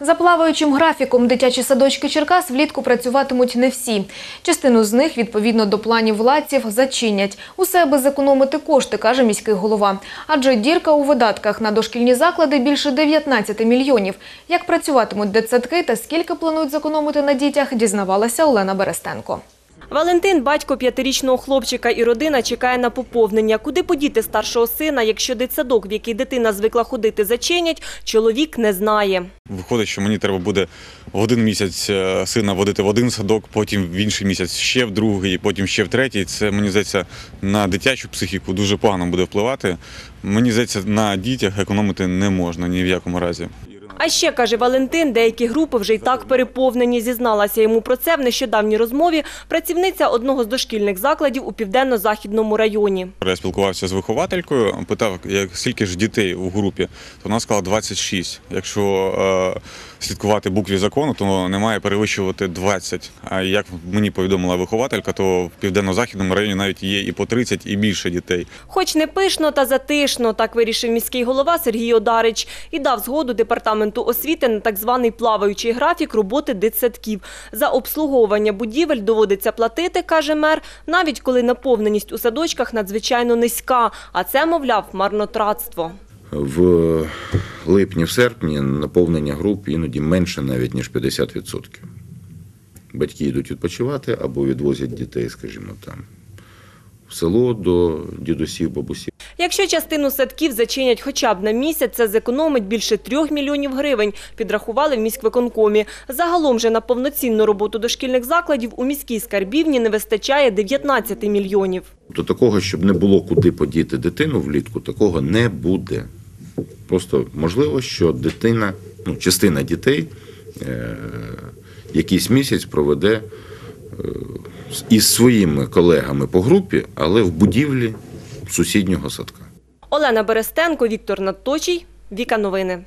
За плаваючим графіком дитячі садочки Черкас влітку працюватимуть не всі. Частину з них, відповідно до планів владців, зачинять. Усе аби зекономити кошти, каже міський голова. Адже дірка у видатках на дошкільні заклади більше 19 мільйонів. Як працюватимуть дитсадки та скільки планують зекономити на дітях, дізнавалася Олена Берестенко. Валентин, батько п'ятирічного хлопчика і родина чекає на поповнення. Куди подіти старшого сина, якщо дитсадок, в який дитина звикла ходити, зачинять, чоловік не знає. Виходить, що мені треба буде в один місяць е, сина водити в один садок, потім в інший місяць ще в другий, потім ще в третій. Це мені здається на дитячу психіку дуже погано буде впливати. Мені здається, на дітях економити не можна ні в якому разі. А ще, каже Валентин, деякі групи вже й так переповнені. Зізналася йому про це в нещодавній розмові працівниця одного з дошкільних закладів у південно-західному районі. Я спілкувався з вихователькою, питав, як скільки ж дітей у групі, то вона сказала 26. Якщо е, слідкувати букві закону, то не має перевищувати 20. А як мені повідомила вихователька, то в південно-західному районі навіть є і по 30, і більше дітей. Хоч не пишно та затишно, так вирішив міський голова Сергій Одарич і дав згоду департаменту освіти на так званий плаваючий графік роботи дитсадків. За обслуговування будівель доводиться платити, каже мер, навіть коли наповненість у садочках надзвичайно низька, а це, мовляв, марнотратство. В липні, в серпні наповнення груп іноді менше навіть ніж 50%. Батьки йдуть відпочивати або відвозять дітей, скажімо, там в село до дідусів, бабусів. Якщо частину садків зачинять хоча б на місяць, це зекономить більше трьох мільйонів гривень, підрахували в міськвиконкомі. Загалом же на повноцінну роботу дошкільних закладів у міській скарбівні не вистачає 19 мільйонів. Тобто такого, щоб не було куди подіти дитину влітку, такого не буде. Просто можливо, що дитина, ну, частина дітей е, якийсь місяць проведе е, із своїми колегами по групі, але в будівлі сусіднього садка. Олена Берестенко, Віктор Надточій, Віка Новини.